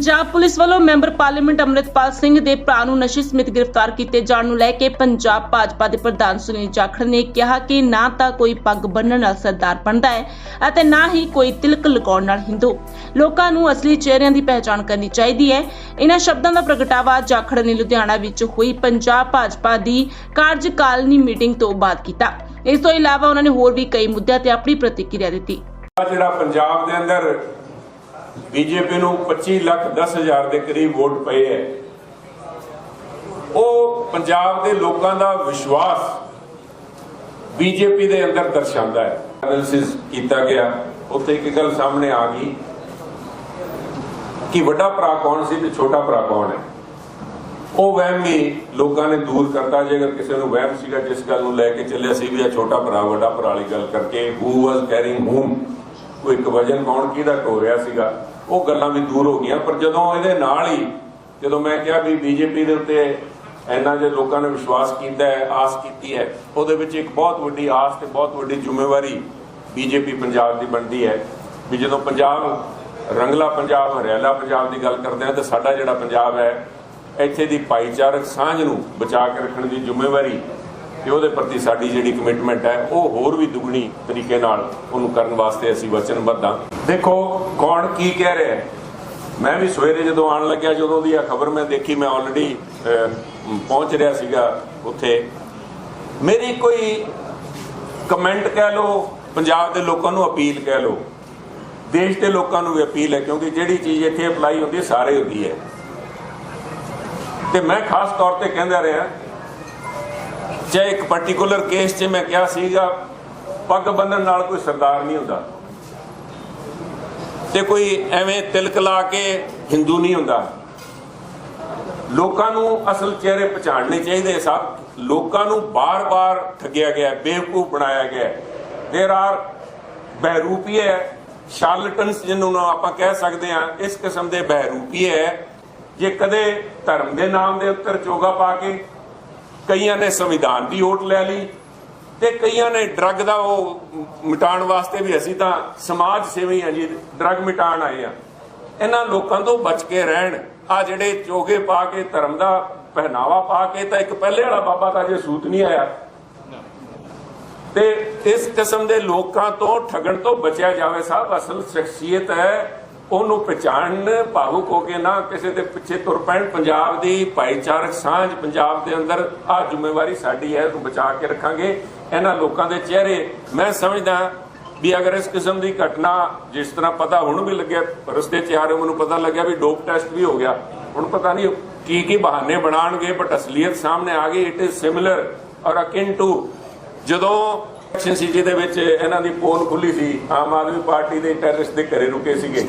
Punjab police ਵੱਲੋਂ member parliament Amritpal Singh ਦੇ ਭਰਾ ਨੂੰ ਨਸ਼ੇ ਸਮਿਤ ਗ੍ਰਿਫਤਾਰ ਕੀਤੇ ਜਾਣ ਨੂੰ ਲੈ ਕੇ ਪੰਜਾਬ ਭਾਜਪਾ ਦੇ ਪ੍ਰਧਾਨ ਸੁਨੀਲ ਜਾਖੜ ਨੇ ਕਿਹਾ ਕਿ ਨਾ ਤਾਂ ਕੋਈ ਪੱਗ ਬੰਨਣ ਨਾਲ ਸਰਦਾਰ ਬਣਦਾ ਹੈ ਅਤੇ ਨਾ ਹੀ ਕੋਈ ਤਿਲਕ ਲਗਾਉਣ ਨਾਲ ਹਿੰਦੂ। ਲੋਕਾਂ ਨੂੰ ਅਸਲੀ ਚਿਹਰਿਆਂ ਦੀ ਪਹਿਚਾਣ ਕਰਨੀ ਚਾਹੀਦੀ ਹੈ। ਇਹਨਾਂ ਸ਼ਬਦਾਂ ਦਾ ਪ੍ਰਗਟਾਵਾ ਜਾਖੜ ਨੇ ਲੁਧਿਆਣਾ ਵਿੱਚ ਹੋਈ ਪੰਜਾਬ ਭਾਜਪਾ ਦੀ ਕਾਰਜਕਾਲਨੀ ਮੀਟਿੰਗ ਤੋਂ ਬਾਅਦ ਕੀਤਾ। ਇਸ ਤੋਂ ਇਲਾਵਾ ਉਹਨਾਂ ਨੇ ਹੋਰ ਵੀ ਕਈ ਮੁੱਦਿਆਂ ਤੇ ਆਪਣੀ ਪ੍ਰਤੀਕਿਰਿਆ ਦਿੱਤੀ। ਜਿਹੜਾ ਪੰਜਾਬ ਦੇ ਅੰਦਰ ਬੀਜੇਪੀ ਨੂੰ 25 ਲੱਖ 10 ਹਜ਼ਾਰ ਦੇ ਕਰੀਬ ਵੋਟ ਪਏ ਹੈ ਉਹ ਪੰਜਾਬ ਦੇ ਲੋਕਾਂ ਦਾ ਵਿਸ਼ਵਾਸ ਬੀਜੇਪੀ ਦੇ ਅੰਦਰ ਦਰਸਾਉਂਦਾ ਹੈ ਐਨਾਲਿਸਿਸ ਕੀਤਾ ਗਿਆ। ਉੱਥੇ ਇੱਕ ਗੱਲ ਸਾਹਮਣੇ ਆ ਗਈ ਕਿ ਵੱਡਾ ਭਰਾ ਕੌਣ ਸੀ ਤੇ ਛੋਟਾ ਭਰਾ ਕੌਣ ਹੈ ਉਹ ਵਹਿਮ ਵੀ ਲੋਕਾਂ ਨੇ ਦੂਰ ਕਰਤਾ। ਜੇਕਰ ਕਿਸੇ ਨੂੰ ਵਹਿਮ ਸੀਗਾ, ਜਿਸ ਗੱਲ ਨੂੰ ਲੈ ਕੇ ਚੱਲਿਆ ਸੀ ਵੀ ਇਹ ਛੋਟਾ ਭਰਾ, ਵੱਡਾ ਭਰਾ ਵਾਲੀ ਗੱਲ ਕਰਕੇ ਹੂ ਵਾਸ ਕੈਰਿੰਗ ਹੂਮ ਕੋਈ ਇੱਕ ਵਜਨ ਕੌਣ, ਕਿਹਦਾ ਢੋ ਰਿਹਾ ਸੀਗਾ? ਉਹ ਗੱਲਾਂ ਵੀ ਦੂਰ ਹੋ ਗਈਆਂ, ਪਰ ਜਦੋਂ ਇਹਦੇ ਨਾਲ ਹੀ, ਜਦੋਂ ਮੈਂ ਕਿਹਾ ਵੀ ਬੀਜੇਪੀ ਦੇ ਉੱਤੇ ਇੰਨਾ ਜੇ ਲੋਕਾਂ ਨੇ ਵਿਸ਼ਵਾਸ ਕੀਤਾ ਹੈ, ਆਸ ਕੀਤੀ ਹੈ, ਉਹਦੇ ਵਿੱਚ ਇੱਕ ਬਹੁਤ ਵੱਡੀ ਆਸ ਤੇ ਬਹੁਤ ਵੱਡੀ ਜ਼ਿੰਮੇਵਾਰੀ ਬੀਜੇਪੀ ਪੰਜਾਬ ਦੀ ਬਣਦੀ ਹੈ, ਵੀ ਜਦੋਂ ਪੰਜਾਬ, ਰੰਗਲਾ ਪੰਜਾਬ, ਹਰਿਆਲਾ ਪੰਜਾਬ ਦੀ ਗੱਲ ਕਰਦੇ ਹਾਂ, ਤਾਂ ਸਾਡਾ ਜਿਹੜਾ ਪੰਜਾਬ ਹੈ, ਇੱਥੇ ਦੀ ਭਾਈਚਾਰਕ ਸਾਂਝ ਨੂੰ ਬਚਾ ਕੇ ਰੱਖਣ ਦੀ ਜ਼ਿੰਮੇਵਾਰੀ ਤੇ ਉਹਦੇ ਪ੍ਰਤੀ ਸਾਡੀ ਜਿਹੜੀ ਕਮਿਟਮੈਂਟ ਹੈ, ਉਹ ਹੋਰ ਵੀ ਦੁੱਗਣੀ ਤਰੀਕੇ ਨਾਲ ਉਹਨੂੰ ਕਰਨ ਵਾਸਤੇ ਅਸੀਂ ਵਚਨਬੱਧ ਹਾਂ। ਦੇਖੋ, ਕੌਣ ਕੀ ਕਹਿ ਰਿਹਾ ਹੈ? ਮੈਂ ਵੀ ਸਵੇਰੇ ਜਦੋਂ ਆਉਣ ਲੱਗਿਆ, ਜਦੋਂ ਦੀ ਆ ਖਬਰ ਮੈਂ ਦੇਖੀ, ਮੈਂ ਆਲਰੇਡੀ ਪਹੁੰਚ ਰਿਹਾ ਸੀਗਾ ਉੱਥੇ। ਮੇਰੀ ਕੋਈ ਕਮੈਂਟ ਕਹਿ ਲਓ, ਪੰਜਾਬ ਦੇ ਲੋਕਾਂ ਨੂੰ ਅਪੀਲ ਕਹਿ ਲਓ। ਦੇਸ਼ ਦੇ ਲੋਕਾਂ ਨੂੰ ਵੀ ਅਪੀਲ ਹੈ, ਕਿਉਂਕਿ ਜਿਹੜੀ ਚੀਜ਼ ਇੱਥੇ ਅਪਲਾਈ ਹੁੰਦੀ ਸਾਰੇ ਹੁੰਦੀ ਹੈ। ਤੇ ਮੈਂ ਖਾਸ ਤੌਰ ਤੇ ਕਹਿੰਦਾ ਰਿਹਾ ਚਾਹੇ ਇੱਕ ਪਾਰਟਿਕੂਲਰ ਕੇਸ 'ਚ ਮੈਂ ਕਿਹਾ ਸੀਗਾ ਪੱਗ ਬੰਨਣ ਨਾਲ ਕੋਈ ਸਰਦਾਰ ਨਹੀਂ ਹੁੰਦਾ ਤੇ ਕੋਈ ਐਵੇਂ ਤਿਲਕ ਲਾ ਕੇ ਹਿੰਦੂ ਨਹੀਂ ਹੁੰਦਾ ਲੋਕਾਂ ਨੂੰ ਅਸਲ ਚਿਹਰੇ ਪਛਾਣਨੇ ਚਾਹੀਦੇ ਸਭ ਲੋਕਾਂ ਨੂੰ ਬਾਰ-ਬਾਰ ਠੱਗਿਆ ਗਿਆ ਬੇਵਕੂਫ ਬਣਾਇਆ ਗਿਆ देयर ਆਰ ਬਹਿਰੂਪੀਏ ਸ਼ਾਰਲਟਨਸ ਜਿਹਨੂੰ ਨਾ ਆਪਾਂ ਕਹਿ ਸਕਦੇ ਹਾਂ ਇਸ ਕਿਸਮ ਦੇ ਬਹਿਰੂਪੀਏ ਹੈ ਜੇ ਕਦੇ ਧਰਮ ਦੇ ਨਾਮ ਦੇ ਉੱਤੇ ਚੋਗਾ ਪਾ ਕੇ ਕਈਆਂ ਨੇ ਸੰਵਿਧਾਨ ਦੀ ਓਟ ਲੈ ਲਈ ਤੇ ਕਈਆਂ ਨੇ ਡਰੱਗ ਦਾ ਉਹ ਮਿਟਾਉਣ ਵਾਸਤੇ ਵੀ ਅਸੀਂ ਤਾਂ ਸਮਾਜ ਸੇਵੀ ਹਾਂ ਜੀ, ਡਰੱਗ ਮਿਟਾਉਣ ਆਏ ਆ ਇਹਨਾਂ ਲੋਕਾਂ ਤੋਂ ਬਚ ਕੇ ਰਹਿਣ। ਆ ਜਿਹੜੇ ਚੋਗੇ ਪਾ ਕੇ ਧਰਮ ਦਾ ਪਹਿਨਾਵਾ ਪਾ ਕੇ ਤਾਂ ਇੱਕ ਪਹਿਲੇ ਵਾਲਾ ਬਾਬਾ ਤਾਂ ਜੇ ਸੂਤ ਨਹੀਂ ਆਇਆ। ਤੇ ਇਸ ਕਿਸਮ ਦੇ ਲੋਕਾਂ ਤੋਂ ਠਗਣ ਤੋਂ ਬਚਿਆ ਜਾਵੇ ਸਾਹਿਬ ਅਸਲ ਸ਼ਖਸੀਅਤ ਹੈ ਉਹਨੂੰ ਪਛਾਣਨ ਭਾਵੁਕ ਹੋ ਕੇ ਨਾ ਕਿਸੇ ਦੇ ਪਿੱਛੇ ਤੁਰ ਪੈਣ। ਪੰਜਾਬ ਦੀ ਭਾਈਚਾਰਕ ਸਾਂਝ ਪੰਜਾਬ ਦੇ ਅੰਦਰ ਆ ਜ਼ਿੰਮੇਵਾਰੀ ਸਾਡੀ ਹੈ, ਉਹਨੂੰ ਬਚਾ ਕੇ ਰੱਖਾਂਗੇ। ਇਹਨਾਂ ਲੋਕਾਂ ਦੇ ਚਿਹਰੇ ਮੈਂ ਸਮਝਦਾ ਵੀ ਅਗਰ ਇਸ ਕਿਸਮ ਦੀ ਘਟਨਾ ਜਿਸ ਤਰ੍ਹਾਂ ਪਤਾ ਹੁਣ ਵੀ ਲੱਗਿਆ, ਰਸਤੇ 'ਚ ਆ ਰਹੇ ਮੈਨੂੰ ਪਤਾ ਲੱਗਿਆ ਵੀ ਡੋਪ ਟੈਸਟ ਵੀ ਹੋ ਗਿਆ। ਹੁਣ ਪਤਾ ਨਹੀਂ ਕੀ ਕੀ ਬਹਾਨੇ ਬਣਾਣਗੇ ਬਟ ਅਸਲੀਅਤ ਸਾਹਮਣੇ ਆ ਗਈ ਇਟ ਇਜ਼ ਸਿਮਿਲਰ ਔਰ ਅਕਿਨ ਟੂ ਜਦੋਂ ਐਕਸ਼ਨ ਦੇ ਵਿੱਚ ਇਹਨਾਂ ਦੀ ਪੋਲ ਖੁੱਲੀ ਸੀ, ਆਮ ਆਦਮੀ ਪਾਰਟੀ ਦੇ ਟੈਰਰਿਸਟ ਦੇ ਘਰੇ ਰੁਕੇ ਸੀਗੇ।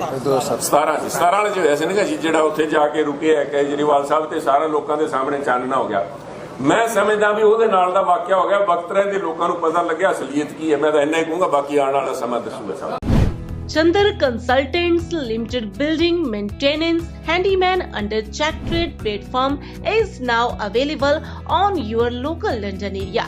17 ਚ 17 ਵਾਲੇ ਚ ਸੀ ਨਾ ਜੀ, ਜਿਹੜਾ ਉੱਥੇ ਜਾ ਕੇ ਰੁਕੇ ਹੈ, ਕੇਜਰੀਵਾਲ ਸਾਹਿਬ ਤੇ ਸਾਰਾ ਲੋਕਾਂ ਦੇ ਸਾਹਮਣੇ ਚਾਨਣਾ ਹੋ ਗਿਆ। ਮੈਂ ਸਮਝਦਾ ਵੀ ਉਹਦੇ ਨਾਲ ਦਾ ਵਾਕਿਆ ਹੋ ਗਿਆ, ਵਕਤ ਰਹਿੰਦੇ ਲੋਕਾਂ ਨੂੰ ਪਤਾ ਲੱਗਿਆ ਅਸਲੀਅਤ ਕੀ ਹੈ, ਮੈਂ ਤਾਂ ਇੰਨਾ ਹੀ ਕਹੂੰਗਾ, ਬਾਕੀ ਆਉਣ ਵਾਲਾ ਸਮਾਂ ਦੱਸੂਗਾ ਸਭ। Chandar Consultants Limited building maintenance handyman under check trade platform is now available on your local London area.